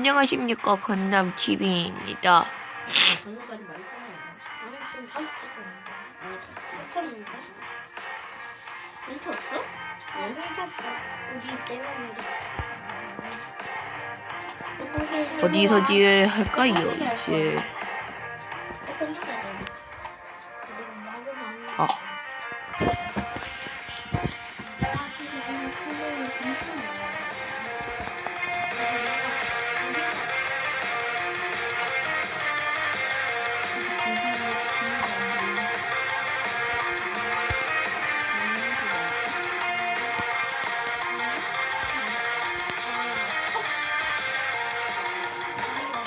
안녕하십니까 건담 TV입니다. 어디서 지어야 할까요 이제? 아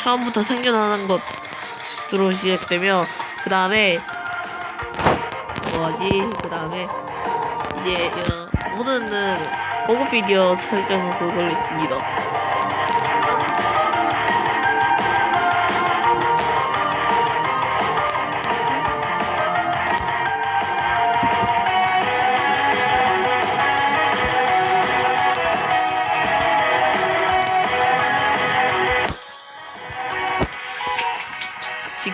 처음부터 생겨나는 것으로 시작되며 그 다음에 뭐지? 그 다음에 이제 어, 모든 고급 비디오 설정 그걸 있습니다.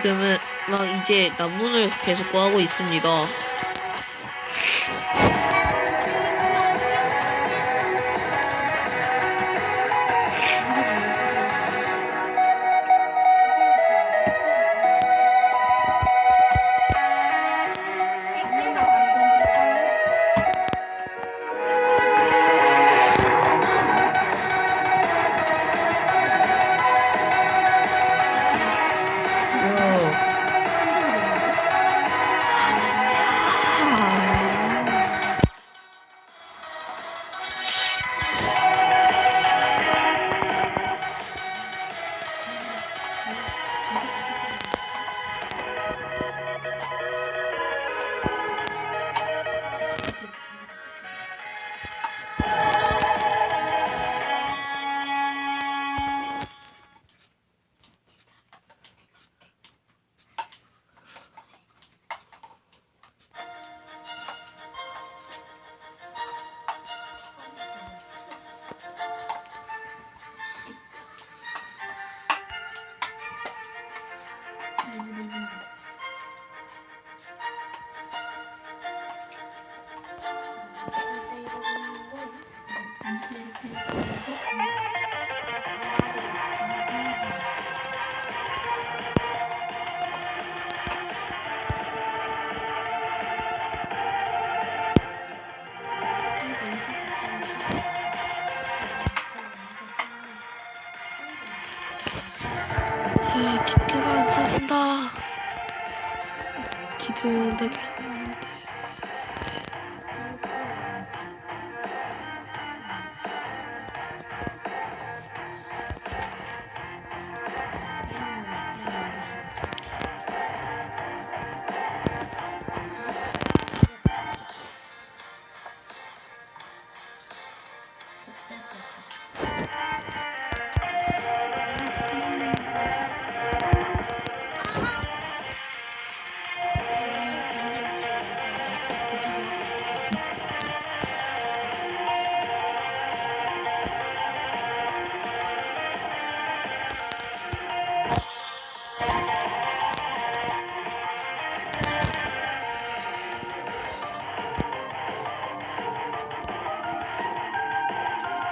지금은 막 이제 나문을 계속 구하고 있습니다.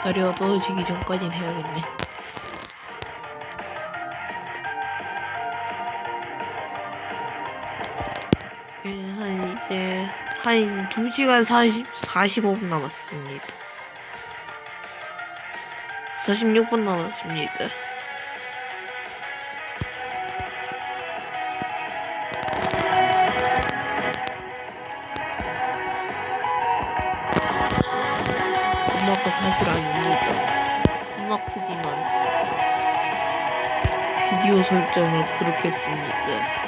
날이 어두워지기 전까지는 해야겠네. 예, 한 이제 한 2시간 40, 45분 남았습니다. 46분 남았습니다. 비디오 설정을 그렇게 했습니다.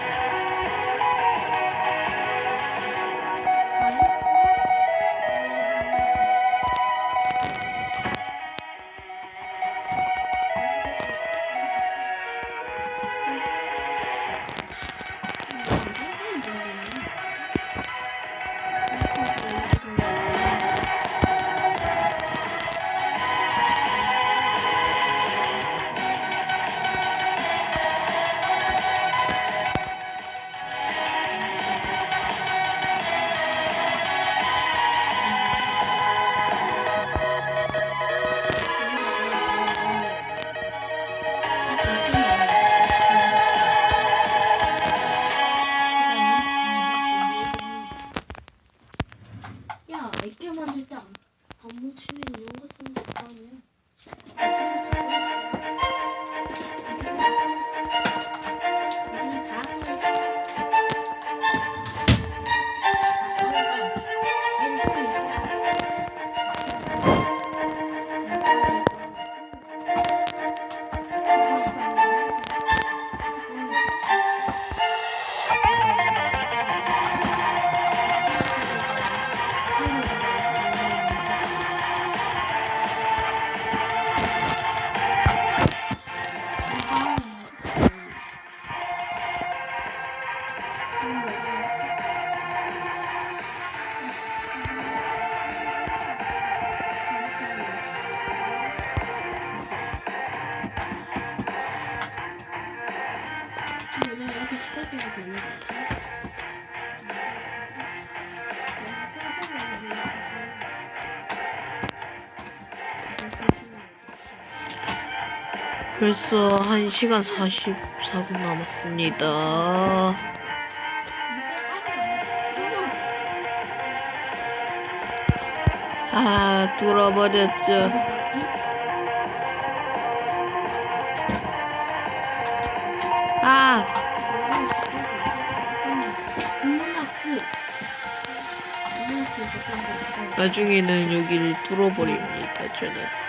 Maman, 벌써 1시간 44분 남았습니다. 아, 뚫어버렸죠. 아, 나중에는 여기를 뚫어버립니다, 저는.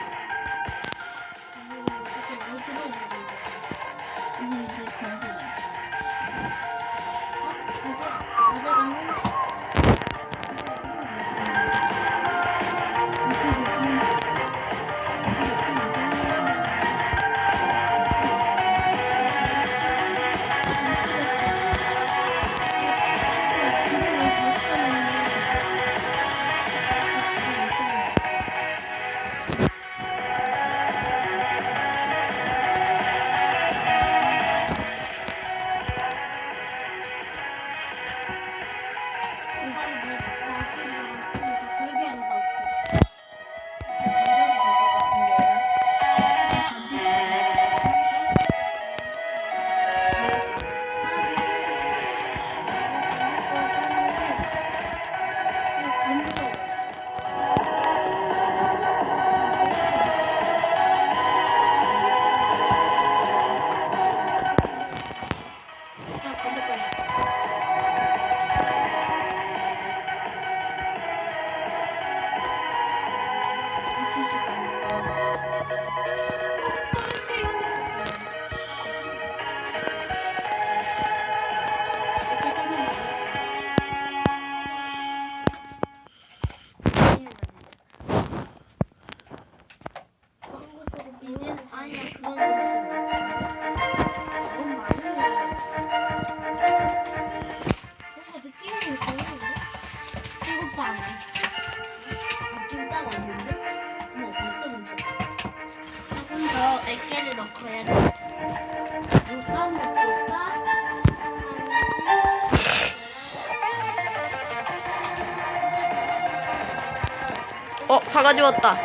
사가지 왔다.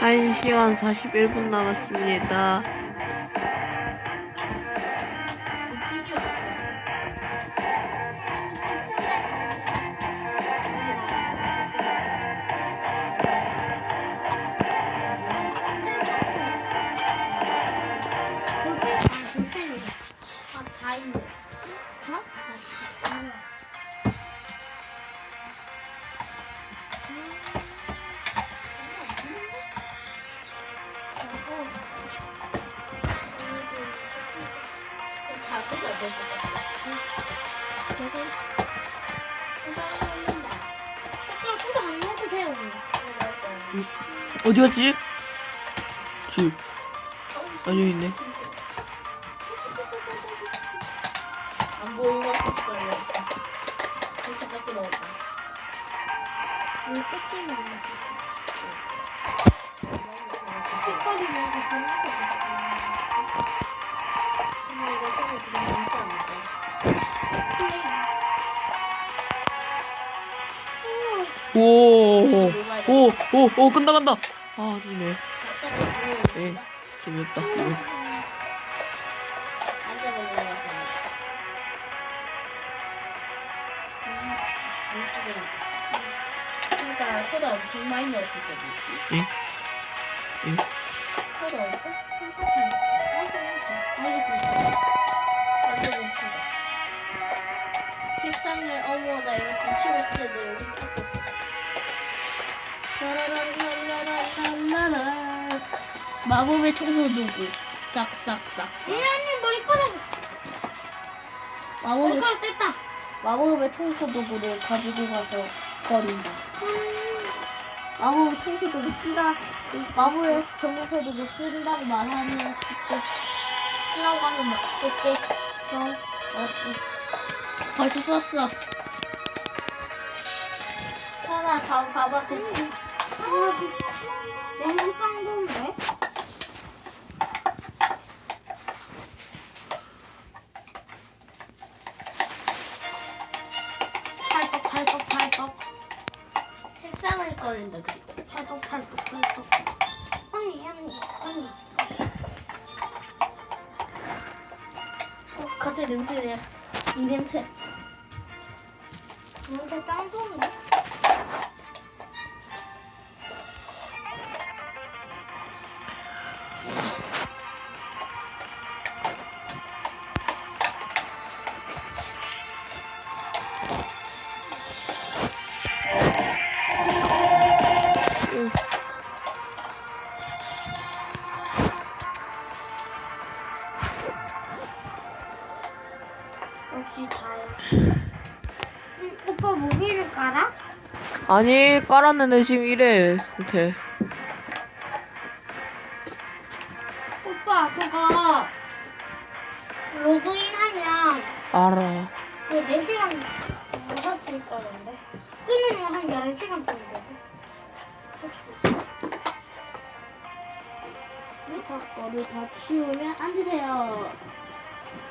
한 시간 41분 남았습니다. 자기가 될것 같아 색깔 소다 안 넣어도 돼요. 어디 갔지? 지 아니 있네. 안 보이는 것 그렇게 작게 넣었다 왜 조금만 넣었어? 색깔이 손에 지금 남지 않을까 오, 오, 오, 오, 끈다, 간다. 아, 좋네. 그 네, 재미없다. 이거. 앉아보려고 소다 소다 엄청 많이 넣었을 거지 응? 응? 소다 엄청 손삭히 넣었어 만져 봅시다 책상을 어머 나 이거 좀 치웠을 때 여기서 닦고 있어 라라라라라라라 마법의 청소 도구 싹싹싹싹 이라님 머리카락 마법의 머리카락 뺐다. 마법의 청소 도구를 가지고 가서 버린다. 마법의 청소 도구 쓴다. 마법의 청소 도구 쓴다고 쓸게. 쓰라고 하면 막 쓸게. 왔어. 벌써 썼어. 하나, 봐, 봐봐, 됐지? 냄새 짱 좋은데? 역시 잘. 응, 오빠 모기를 깔아? 아니 깔았는데 지금 이래 상태. 오빠 그거 로그인하면 알아. 그 4시간 못 할 수 있다던데. 끊으면 한 11시간 정도 되고 할수 있어. 거를 다 치우면 앉으세요.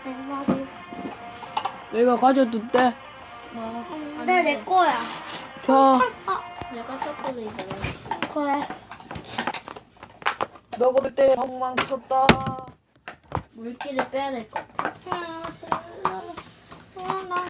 내 말이 내가 가져둘게 근데 내 거야. 자. 아 내가 썼거든 이거. 그래. 너가 그때 엉망 쳤다. 물기를 빼야 될 것 같아. 아, 진짜.